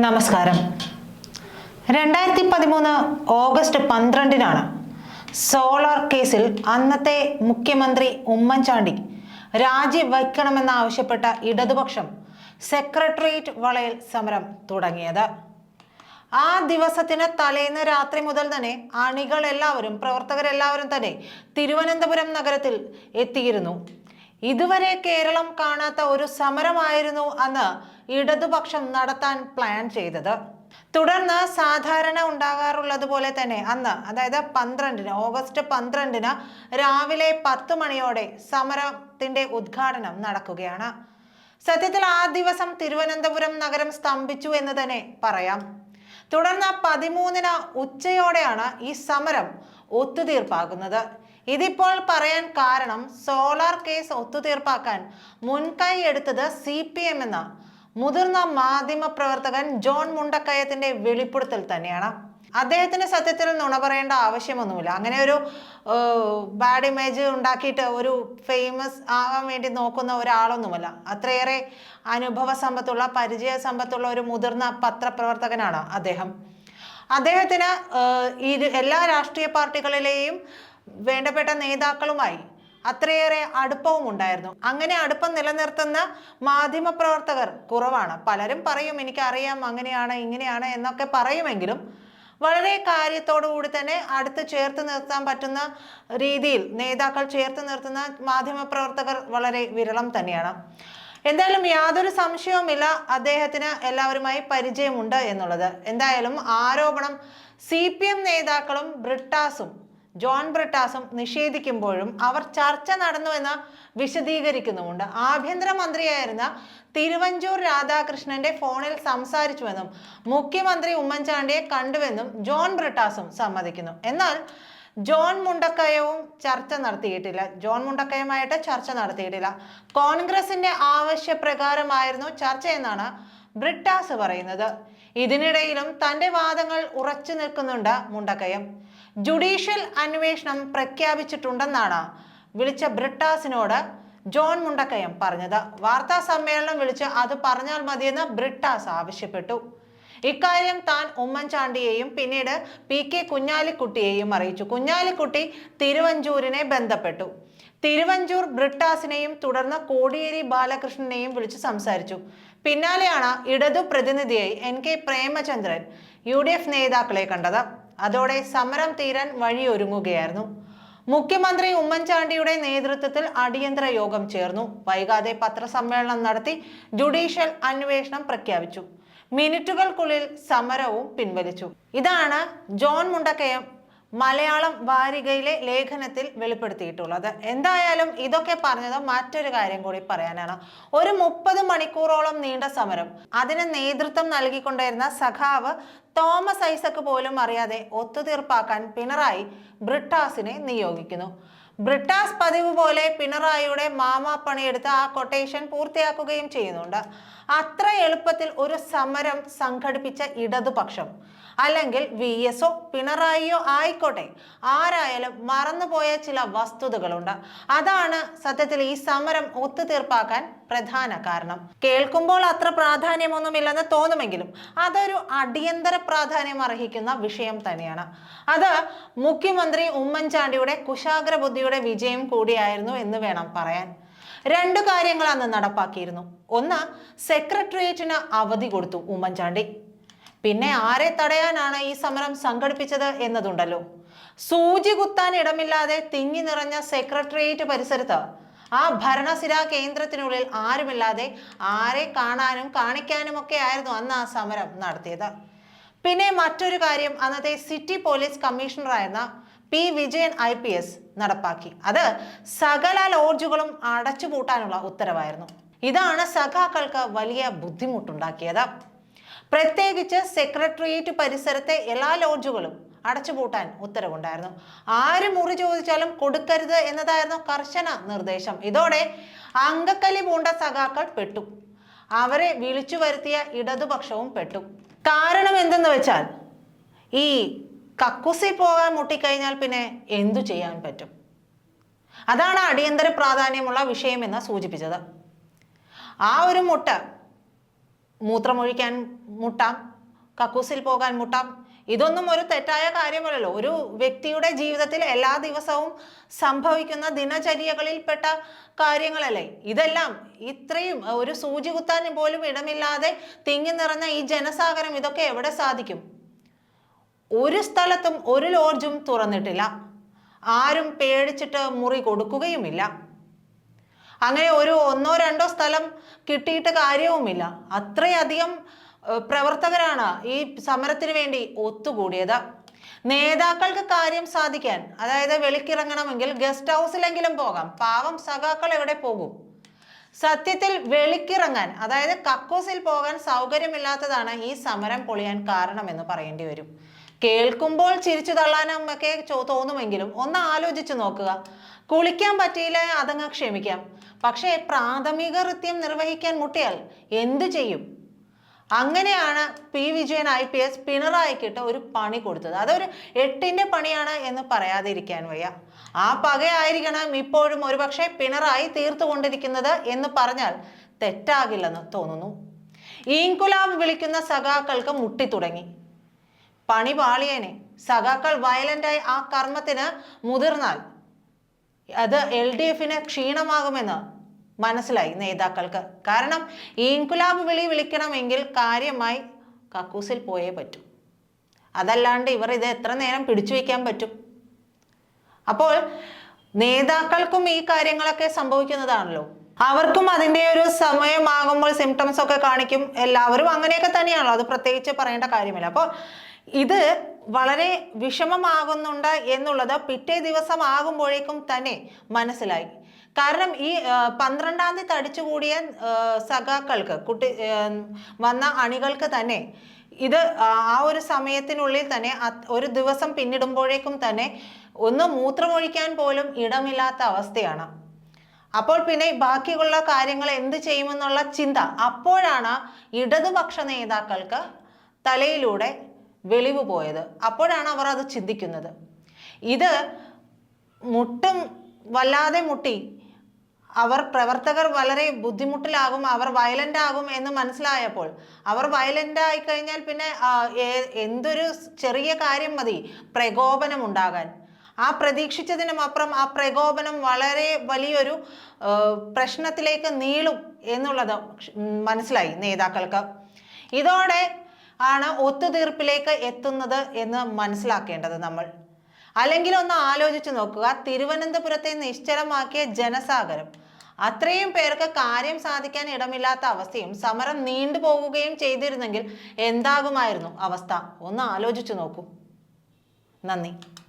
നമസ്കാരം. രണ്ടായിരത്തി പതിമൂന്ന് ഓഗസ്റ്റ് പന്ത്രണ്ടിനാണ് സോളാർ കേസിൽ അന്നത്തെ മുഖ്യമന്ത്രി ഉമ്മൻചാണ്ടി രാജിവയ്ക്കണമെന്നാവശ്യപ്പെട്ട ഇടതുപക്ഷം സെക്രട്ടേറിയറ്റ് വളയൽ സമരം തുടങ്ങിയത്. ആ ദിവസത്തിന് തലേന്ന് രാത്രി മുതൽ തന്നെ അണികളെല്ലാവരും പ്രവർത്തകരെല്ലാവരും തന്നെ തിരുവനന്തപുരം നഗരത്തിൽ എത്തിയിരുന്നു. ഇതുവരെ കേരളം കാണാത്ത ഒരു സമരമായിരുന്നു അന്ന് ഇടതുപക്ഷം നടത്താൻ പ്ലാൻ ചെയ്തത്. തുടർന്ന് സാധാരണ ഉണ്ടാകാറുള്ളത് പോലെ തന്നെ അന്ന് അതായത് പന്ത്രണ്ടിന് ഓഗസ്റ്റ് പന്ത്രണ്ടിന് രാവിലെ പത്ത് മണിയോടെ സമരത്തിന്റെ ഉദ്ഘാടനം നടക്കുകയാണ്. സത്യത്തിൽ ആ ദിവസം തിരുവനന്തപുരം നഗരം സ്തംഭിച്ചു എന്ന് തന്നെ പറയാം. തുടർന്ന് പതിമൂന്നിന് ഉച്ചയോടെയാണ് ഈ സമരം ഒത്തുതീർപ്പാകുന്നത്. ഇതിപ്പോൾ പറയാൻ കാരണം സോളാർ കേസ് ഒത്തുതീർപ്പാക്കാൻ മുൻകൈ എടുത്തത് സി പി എം എന്ന മുതിർന്ന മാധ്യമ പ്രവർത്തകൻ ജോൺ മുണ്ടക്കയത്തിന്റെ വെളിപ്പെടുത്തൽ തന്നെയാണ്. അദ്ദേഹത്തിന് സത്യത്തിൽ നുണ പറയേണ്ട ആവശ്യമൊന്നുമില്ല. അങ്ങനെ ഒരു ബാഡ് ഇമേജ് ഉണ്ടാക്കിയിട്ട് ഒരു ഫേമസ് ആവാൻ വേണ്ടി നോക്കുന്ന ഒരാളൊന്നുമല്ല. അത്രയേറെ അനുഭവ സമ്പത്തുള്ള പരിചയ സമ്പത്തുള്ള ഒരു മുതിർന്ന പത്രപ്രവർത്തകനാണ് അദ്ദേഹം. അദ്ദേഹത്തിന് ഈ എല്ലാ രാഷ്ട്രീയ പാർട്ടികളിലെയും വേണ്ടപ്പെട്ട നേതാക്കളുമായി അത്രയേറെ അടുപ്പവും ഉണ്ടായിരുന്നു. അങ്ങനെ അടുപ്പം നിലനിർത്തുന്ന മാധ്യമ പ്രവർത്തകർ കുറവാണ്. പലരും പറയും എനിക്കറിയാം അങ്ങനെയാണ് ഇങ്ങനെയാണ് എന്നൊക്കെ പറയുമെങ്കിലും വളരെ കൂടി തന്നെ അടുത്ത് ചേർത്ത് നിർത്താൻ പറ്റുന്ന രീതിയിൽ നേതാക്കൾ ചേർത്ത് നിർത്തുന്ന മാധ്യമ പ്രവർത്തകർ വളരെ വിരളം തന്നെയാണ്. എന്തായാലും യാതൊരു സംശയവുമില്ല അദ്ദേഹത്തിന് എല്ലാവരുമായി പരിചയമുണ്ട് എന്നുള്ളത്. എന്തായാലും ആരോപണം സി പി എം നേതാക്കളും ബ്രിട്ടാസും ജോൺ ബ്രിട്ടാസും നിഷേധിക്കുമ്പോഴും അവർ ചർച്ച നടന്നുവെന്ന് വിശദീകരിക്കുന്നുമുണ്ട്. ആഭ്യന്തരമന്ത്രിയായിരുന്ന തിരുവഞ്ചൂർ രാധാകൃഷ്ണന്റെ ഫോണിൽ സംസാരിച്ചുവെന്നും മുഖ്യമന്ത്രി ഉമ്മൻചാണ്ടിയെ കണ്ടുവെന്നും ജോൺ ബ്രിട്ടാസും സമ്മതിക്കുന്നു. എന്നാൽ ജോൺ മുണ്ടക്കയവും ചർച്ച നടത്തിയിട്ടില്ല. ജോൺ മുണ്ടക്കയുമായിട്ട് ചർച്ച നടത്തിയിട്ടില്ല. കോൺഗ്രസിന്റെ ആവശ്യപ്രകാരമായിരുന്നു ചർച്ച എന്നാണ് ബ്രിട്ടാസ് പറയുന്നത്. ഇതിനിടയിലും തന്റെ വാദങ്ങൾ ഉറച്ചു നിൽക്കുന്നുണ്ട് മുണ്ടക്കയം. ജുഡീഷ്യൽ അന്വേഷണം പ്രഖ്യാപിച്ചിട്ടുണ്ടെന്നാണ് വിളിച്ച ബ്രിട്ടാസിനോട് ജോൺ മുണ്ടക്കയം പറഞ്ഞത്. വാർത്താ സമ്മേളനം വിളിച്ച് അത് പറഞ്ഞാൽ മതിയെന്ന് ബ്രിട്ടാസ് ആവശ്യപ്പെട്ടു. ഇക്കാര്യം താൻ ഉമ്മൻചാണ്ടിയെയും പിന്നീട് പി കെ കുഞ്ഞാലിക്കുട്ടിയെയും അറിയിച്ചു. കുഞ്ഞാലിക്കുട്ടി തിരുവഞ്ചൂരിനെ ബന്ധപ്പെട്ടു. തിരുവഞ്ചൂർ ബ്രിട്ടാസിനെയും തുടർന്ന് കോടിയേരി ബാലകൃഷ്ണനെയും വിളിച്ച് സംസാരിച്ചു. പിന്നാലെയാണ് ഇടതു പ്രതിനിധിയായി എൻ കെ പ്രേമചന്ദ്രൻ യു നേതാക്കളെ കണ്ടത്. അതോടെ സമരം തീരാൻ വഴിയൊരുങ്ങുകയായിരുന്നു. മുഖ്യമന്ത്രി ഉമ്മൻചാണ്ടിയുടെ നേതൃത്വത്തിൽ അടിയന്തര യോഗം ചേർന്നു. വൈകാതെ പത്രസമ്മേളനം നടത്തി ജുഡീഷ്യൽ അന്വേഷണം പ്രഖ്യാപിച്ചു. മിനിറ്റുകൾക്കുള്ളിൽ സമരവും പിൻവലിച്ചു. ഇതാണ് ജോൺ മുണ്ടക്കയം മലയാളം വാരികയിലെ ലേഖനത്തിൽ വെളിപ്പെടുത്തിയിട്ടുള്ളത്. എന്തായാലും ഇതൊക്കെ പറഞ്ഞത് മറ്റൊരു കാര്യം കൂടി പറയാനാണ്. ഒരു മുപ്പത് മണിക്കൂറോളം നീണ്ട സമരം. അതിന് നേതൃത്വം നൽകിക്കൊണ്ടിരുന്ന സഖാവ് തോമസ് ഐസക്ക് പോലും അറിയാതെ ഒത്തുതീർപ്പാക്കാൻ പിണറായി ബ്രിട്ടാസിനെ നിയോഗിക്കുന്നു. ബ്രിട്ടാസ് പതിവ് പോലെ പിണറായിയുടെ മാമാ പണിയെടുത്ത് ആ കൊട്ടേഷൻ പൂർത്തിയാക്കുകയും ചെയ്യുന്നുണ്ട്. അത്ര എളുപ്പത്തിൽ ഒരു സമരം സംഘടിപ്പിച്ച ഇടതുപക്ഷം. അല്ലെങ്കിൽ വി എസോ പിണറായിയോ ആയിക്കോട്ടെ. ആരായാലും മറന്നുപോയ ചില വസ്തുതകളുണ്ട്. അതാണ് സത്യത്തിൽ ഈ സമരം ഒത്തുതീർപ്പാക്കാൻ പ്രധാന കാരണം. കേൾക്കുമ്പോൾ അത്ര പ്രാധാന്യമൊന്നുമില്ലെന്ന് തോന്നുമെങ്കിലും അതൊരു അടിയന്തര പ്രാധാന്യം അർഹിക്കുന്ന വിഷയം തന്നെയാണ്. അത് മുഖ്യമന്ത്രി ഉമ്മൻചാണ്ടിയുടെ കുശാഗ്ര ബുദ്ധിയുടെ വിജയം കൂടിയായിരുന്നു എന്ന് വേണം പറയാൻ. രണ്ടു കാര്യങ്ങൾ അന്ന് നടപ്പാക്കിയിരുന്നു. ഒന്ന് സെക്രട്ടേറിയറ്റിന് അവധി കൊടുത്തു ഉമ്മൻചാണ്ടി. പിന്നെ ആരെ തടയാനാണ് ഈ സമരം സംഘടിപ്പിച്ചത് എന്നതുണ്ടല്ലോ. സൂചി കുത്താൻ ഇടമില്ലാതെ തിങ്ങി നിറഞ്ഞ സെക്രട്ടേറിയറ്റ് പരിസരത്ത് ആ ഭരണസിരാ കേന്ദ്രത്തിനുള്ളിൽ ആരുമില്ലാതെ ആരെ കാണാനും കാണിക്കാനും ഒക്കെ ആയിരുന്നു അന്ന് ആ സമരം നടത്തിയത്. പിന്നെ മറ്റൊരു കാര്യം അന്നത്തെ city police കമ്മീഷണറായിരുന്ന P Vijayan I P S നടപ്പാക്കി. അത് സകല ലോഡ്ജുകളും അടച്ചുപൂട്ടാനുള്ള ഉത്തരവായിരുന്നു. ഇതാണ് സഖാക്കൾക്ക് വലിയ ബുദ്ധിമുട്ടുണ്ടാക്കിയത്. പ്രത്യേകിച്ച് സെക്രട്ടേറിയറ്റ് പരിസരത്തെ എല്ലാ ലോഡ്ജുകളും അടച്ചുപൂട്ടാൻ ഉത്തരവുണ്ടായിരുന്നു. ആര് മുറി ചോദിച്ചാലും കൊടുക്കരുത് എന്നതായിരുന്നു കർശന നിർദ്ദേശം. ഇതോടെ അങ്കക്കലി പൂണ്ട സഖാക്കൾ പെട്ടു. അവരെ വിളിച്ചു വരുത്തിയ ഇടതുപക്ഷവും പെട്ടു. കാരണം എന്തെന്ന് വെച്ചാൽ ഈ കക്കുസി പോകാൻ മുട്ടിക്കഴിഞ്ഞാൽ പിന്നെ എന്തു ചെയ്യാൻ പറ്റും? അതാണ് അടിയന്തര പ്രാധാന്യമുള്ള വിഷയമെന്ന് സൂചിപ്പിച്ചത്. ആ ഒരു മുട്ട മൂത്രമൊഴിക്കാൻ മുട്ടാം കക്കൂസിൽ പോകാൻ മുട്ടാം. ഇതൊന്നും ഒരു തെറ്റായ കാര്യമല്ലല്ലോ. ഒരു വ്യക്തിയുടെ ജീവിതത്തിൽ എല്ലാ ദിവസവും സംഭവിക്കുന്ന ദിനചര്യകളിൽപ്പെട്ട കാര്യങ്ങളല്ലേ? ഇതെല്ലാം ഇത്രയും ഒരു സൂചി കുത്താൻ പോലും ഇടമില്ലാതെ തിങ്ങി നിറഞ്ഞ ഈ ജനസാഗരം ഇതൊക്കെ എവിടെ സാധിക്കും? ഒരു സ്ഥലത്തും ഒരു ലോഡ്ജും തുറന്നിട്ടില്ല. ആരും പേടിച്ചിട്ട് മുറി കൊടുക്കുകയുമില്ല. അങ്ങനെ ഒരു ഒന്നോ രണ്ടോ സ്ഥലം കിട്ടിയിട്ട് കാര്യവുമില്ല. അത്രയധികം പ്രവർത്തകരാണ് ഈ സമരത്തിന് വേണ്ടി ഒത്തുകൂടിയത്. നേതാക്കൾക്ക് കാര്യം സാധിക്കാൻ അതായത് വെളിക്കിറങ്ങണമെങ്കിൽ ഗസ്റ്റ് ഹൗസിലെങ്കിലും പോകാം. പാവം സഖാക്കൾ എവിടെ പോകും? സത്യത്തിൽ വെളിക്കിറങ്ങാൻ അതായത് കക്കൂസിൽ പോകാൻ സൗകര്യമില്ലാത്തതാണ് ഈ സമരം പൊളിയാൻ കാരണമെന്ന് പറയേണ്ടി വരും. കേൾക്കുമ്പോൾ ചിരിച്ചു തള്ളാനും ഒക്കെ തോന്നുമെങ്കിലും ഒന്ന് ആലോചിച്ചു നോക്കുക. കുളിക്കാൻ പറ്റിയില്ല അതങ്ങ് ക്ഷമിക്കാം. പക്ഷേ പ്രാഥമിക കൃത്യം നിർവഹിക്കാൻ മുട്ടിയാൽ എന്തു ചെയ്യും? അങ്ങനെയാണ് P. Vijayan I P S പിണറായിക്കിട്ട് ഒരു പണി കൊടുത്തത്. അതൊരു എട്ടിന്റെ പണിയാണ് എന്ന് പറയാതിരിക്കാൻ വയ്യ. ആ പകയായിരിക്കണം ഇപ്പോഴും ഒരുപക്ഷെ പിണറായി തീർത്തുകൊണ്ടിരിക്കുന്നത് എന്ന് പറഞ്ഞാൽ തെറ്റാകില്ലെന്ന് തോന്നുന്നു. ഈൻകുലാബ് വിളിക്കുന്ന സഖാക്കൾക്ക് മുട്ടി തുടങ്ങി. പണി പാളിയേനെ. സഖാക്കൾ വയലന്റായി ആ കർമ്മത്തിന് മുതിർന്നാൽ അത് എൽ ഡി എഫിന് ക്ഷീണമാകുമെന്ന് മനസ്സിലായി നേതാക്കൾക്ക്. കാരണം ഇൻകുലാബ് വിളി വിളിക്കണമെങ്കിൽ കാര്യമായി കക്കൂസിൽ പോയേ പറ്റൂ. അതല്ലാണ്ട് ഇവർ ഇത് എത്ര നേരം പിടിച്ചു വയ്ക്കാൻ പറ്റും? അപ്പോൾ നേതാക്കൾക്കും ഈ കാര്യങ്ങളൊക്കെ സംഭവിക്കുന്നതാണല്ലോ. അവർക്കും അതിന്റെ ഒരു സമയമാകുമ്പോൾ സിംറ്റംസ് ഒക്കെ കാണിക്കും. എല്ലാവരും അങ്ങനെയൊക്കെ തന്നെയാണല്ലോ. അത് പ്രത്യേകിച്ച് പറയേണ്ട കാര്യമില്ല. അപ്പോൾ ഇത് വളരെ വിഷമമാകുന്നുണ്ട് എന്നുള്ളത് പിറ്റേ ദിവസം ആകുമ്പോഴേക്കും തന്നെ മനസ്സിലായി. കാരണം ഈ പന്ത്രണ്ടാം തീയതി തടിച്ചുകൂടിയ സഖാക്കൾക്ക് കുട്ടി വന്ന അണികൾക്ക് തന്നെ ഇത് ആ ഒരു സമയത്തിനുള്ളിൽ തന്നെ ഒരു ദിവസം പിന്നിടുമ്പോഴേക്കും തന്നെ ഒന്ന് മൂത്രമൊഴിക്കാൻ പോലും ഇടമില്ലാത്ത അവസ്ഥയാണ്. അപ്പോൾ പിന്നെ ബാക്കിയുള്ള കാര്യങ്ങൾ എന്ത് ചെയ്യുമെന്നുള്ള ചിന്ത. അപ്പോഴാണ് ഇടതുപക്ഷ നേതാക്കൾക്ക് തലയിലൂടെ വെളിവ് പോയത്. അപ്പോഴാണ് അവർ അത് ചിന്തിക്കുന്നത്. ഇത് മുട്ടും വല്ലാതെ മുട്ടി. അവർ പ്രവർത്തകർ വളരെ ബുദ്ധിമുട്ടിലാകും അവർ വയലന്റ് ആകും എന്ന് മനസ്സിലായപ്പോൾ അവർ വയലന്റ് ആയി കഴിഞ്ഞാൽ പിന്നെ എന്തൊരു ചെറിയ കാര്യം മതി പ്രകോപനം ഉണ്ടാകാൻ. ആ പ്രതീക്ഷിച്ചതിനും അപ്പുറം ആ പ്രകോപനം വളരെ വലിയൊരു പ്രശ്നത്തിലേക്ക് നീളും എന്നുള്ളത് മനസ്സിലായി നേതാക്കൾക്ക്. ഇതോടെ ആണ് ഒത്തുതീർപ്പിലേക്ക് എത്തുന്നത് എന്ന് മനസ്സിലാക്കേണ്ടത് നമ്മൾ. അല്ലെങ്കിൽ ഒന്ന് ആലോചിച്ച് നോക്കുക. തിരുവനന്തപുരത്തെ നിശ്ചലമാക്കിയ ജനസാഗരം. അത്രയും പേർക്ക് കാര്യം സാധിക്കാൻ ഇടമില്ലാത്ത അവസ്ഥയും സമരം നീണ്ടുപോകുകയും ചെയ്തിരുന്നെങ്കിൽ എന്താകുമായിരുന്നു അവസ്ഥ? ഒന്ന് ആലോചിച്ചു നോക്കൂ. നന്ദി.